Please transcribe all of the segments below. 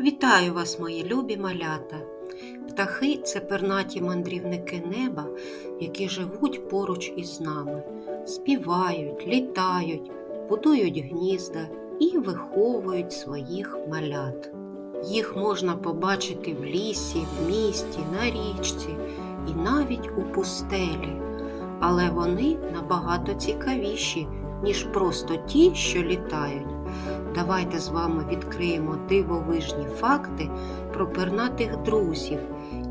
Вітаю вас, мої любі малята! Птахи це пернаті мандрівники неба, які живуть поруч із нами, співають, літають, будують гнізда і виховують своїх малят. Їх можна побачити в лісі, в місті, на річці і навіть у пустелі. Але вони набагато цікавіші, ніж просто ті, що літають. Давайте з вами відкриємо дивовижні факти про пернатих друзів,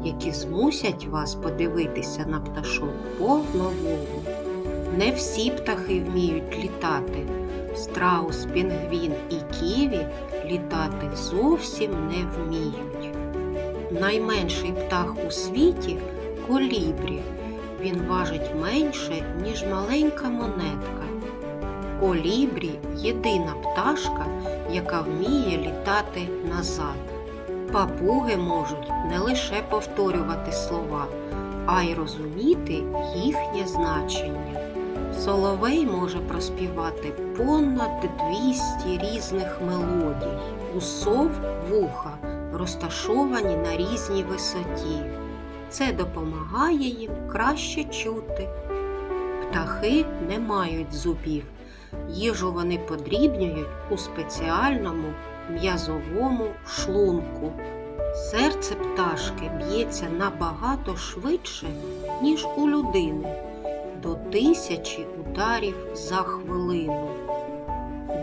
які змусять вас подивитися на пташок по-новому. Не всі птахи вміють літати. Страус, пінгвін і ківі літати зовсім не вміють. Найменший птах у світі колібрі. Він важить менше, ніж маленька монетка. Колібрі єдина пташка, яка вміє літати назад. Папуги можуть не лише повторювати слова, а й розуміти їхнє значення. Соловей може проспівати понад 200 різних мелодій. У сов вуха розташовані на різній висоті. Це допомагає їм краще чути. Птахи не мають зубів. Їжу вони подрібнюють у спеціальному м'язовому шлунку. Серце пташки б'ється набагато швидше, ніж у людини, до тисячі ударів за хвилину.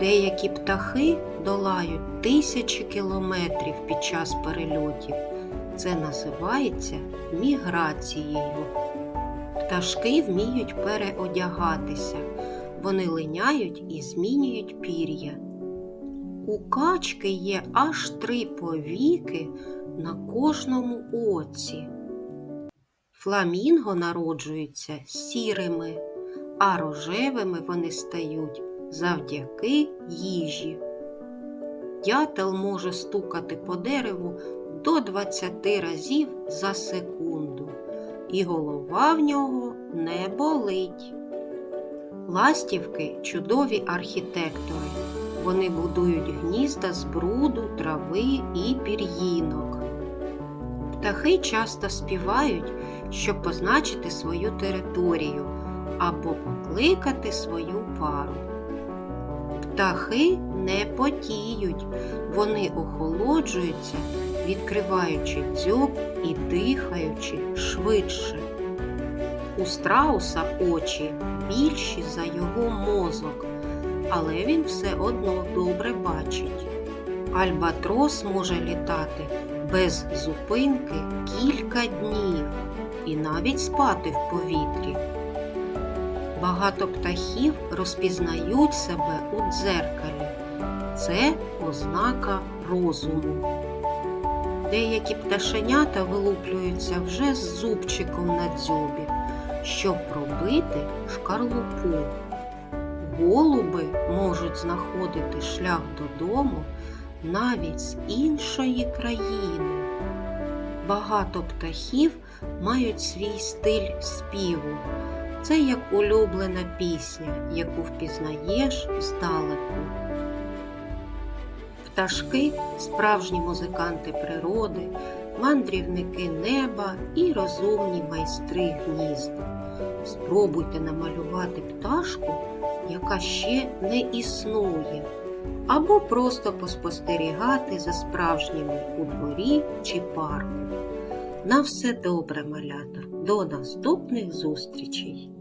Деякі птахи долають тисячі кілометрів під час перельотів. Це називається міграцією. Пташки вміють переодягатися. Вони линяють і змінюють пір'я. У качки є аж три повіки на кожному оці. Фламінго народжуються сірими, а рожевими вони стають завдяки їжі. Дятел може стукати по дереву до 20 разів за секунду, і голова в нього не болить. Ластівки чудові архітектори. Вони будують гнізда з бруду, трави і пір'їнок. Птахи часто співають, щоб позначити свою територію або покликати свою пару. Птахи не потіють, вони охолоджуються, відкриваючи дзьоб і дихаючи швидше. У страуса очі більші за його мозок, але він все одно добре бачить. Альбатрос може літати без зупинки кілька днів і навіть спати в повітрі. Багато птахів розпізнають себе у дзеркалі. Це ознака розуму. Деякі пташенята вилуплюються вже з зубчиком на дзьобі щоб пробити шкарлупу. Голуби можуть знаходити шлях додому навіть з іншої країни. Багато птахів мають свій стиль співу. Це як улюблена пісня, яку впізнаєш здалеку. Пташки справжні музиканти природи, мандрівники неба і розумні майстри гнізд. Спробуйте намалювати пташку, яка ще не існує, або просто поспостерігати за справжніми у дворі чи парку. На все добре, малята, до наступних зустрічей!